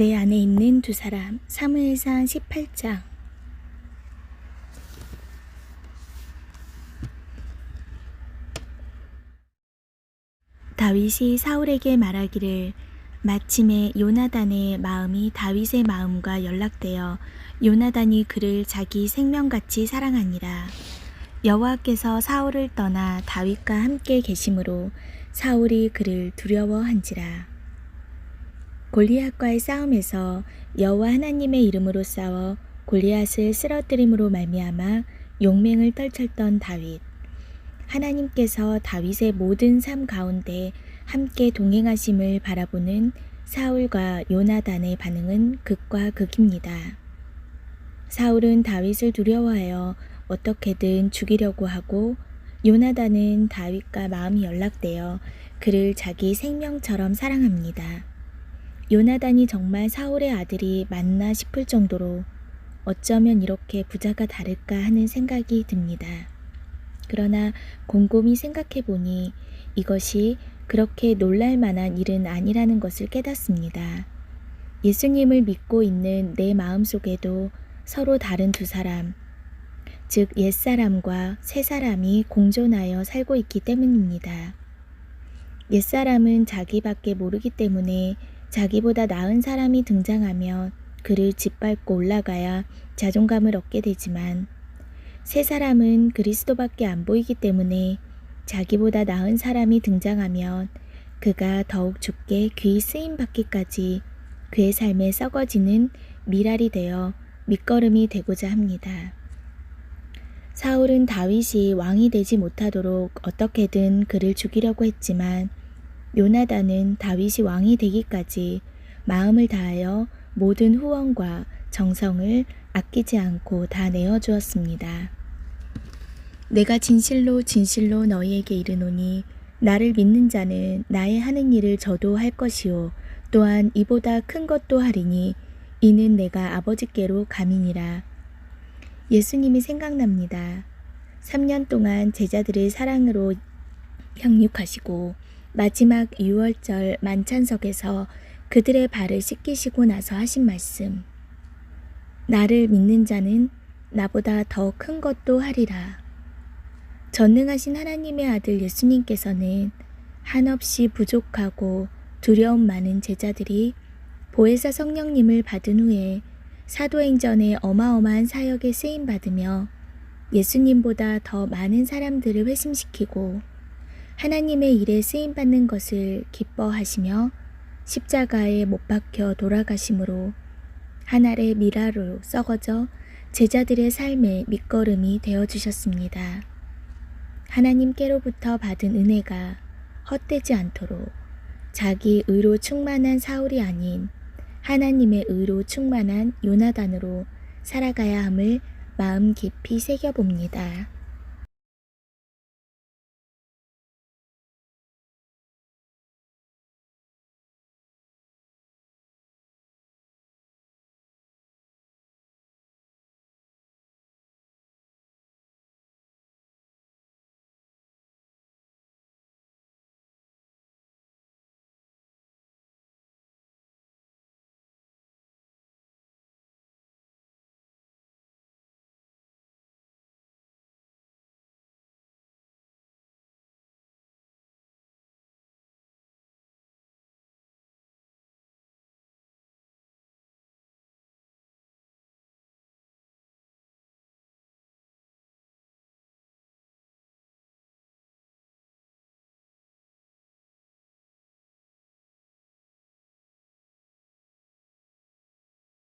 내 안에 있는 두 사람. 사무엘상 18장. 다윗이 사울에게 말하기를 마침에 요나단의 마음이 다윗의 마음과 연락되어 요나단이 그를 자기 생명같이 사랑하니라. 여호와께서 사울을 떠나 다윗과 함께 계심으로 사울이 그를 두려워한지라 골리앗과의 싸움에서 여호와 하나님의 이름으로 싸워 골리앗을 쓰러뜨림으로 말미암아 용맹을 떨쳤던 다윗. 하나님께서 다윗의 모든 삶 가운데 함께 동행하심을 바라보는 사울과 요나단의 반응은 극과 극입니다. 사울은 다윗을 두려워하여 어떻게든 죽이려고 하고 요나단은 다윗과 마음이 연락되어 그를 자기 생명처럼 사랑합니다. 요나단이 정말 사울의 아들이 맞나 싶을 정도로 어쩌면 이렇게 부자가 다를까 하는 생각이 듭니다. 그러나 곰곰이 생각해 보니 이것이 그렇게 놀랄 만한 일은 아니라는 것을 깨닫습니다. 예수님을 믿고 있는 내 마음 속에도 서로 다른 두 사람, 즉 옛사람과 새사람이 공존하여 살고 있기 때문입니다. 옛사람은 자기밖에 모르기 때문에 자기보다 나은 사람이 등장하면 그를 짓밟고 올라가야 자존감을 얻게 되지만 새 사람은 그리스도밖에 안 보이기 때문에 자기보다 나은 사람이 등장하면 그가 더욱 죽게 귀히 쓰임 받기까지 그의 삶에 썩어지는 미랄이 되어 밑거름이 되고자 합니다. 사울은 다윗이 왕이 되지 못하도록 어떻게든 그를 죽이려고 했지만 요나단은 다윗이 왕이 되기까지 마음을 다하여 모든 후원과 정성을 아끼지 않고 다 내어 주었습니다. 내가 진실로 진실로 너희에게 이르노니 나를 믿는 자는 나의 하는 일을 저도 할 것이요 또한 이보다 큰 것도 하리니 이는 내가 아버지께로 감이니라. 예수님이 생각납니다. 3년 동안 제자들의 사랑으로 양육하시고 마지막 6월절 만찬석에서 그들의 발을 씻기시고 나서 하신 말씀. 나를 믿는 자는 나보다 더 큰 것도 하리라. 전능하신 하나님의 아들 예수님께서는 한없이 부족하고 두려움 많은 제자들이 보혜사 성령님을 받은 후에 사도행전의 어마어마한 사역에 쓰임 받으며 예수님보다 더 많은 사람들을 회심시키고 하나님의 일에 쓰임 받는 것을 기뻐하시며 십자가에 못 박혀 돌아가심으로 하늘의 미라로 썩어져 제자들의 삶의 밑거름이 되어 주셨습니다. 하나님께로부터 받은 은혜가 헛되지 않도록 자기 의로 충만한 사울이 아닌 하나님의 의로 충만한 요나단으로 살아가야 함을 마음 깊이 새겨봅니다.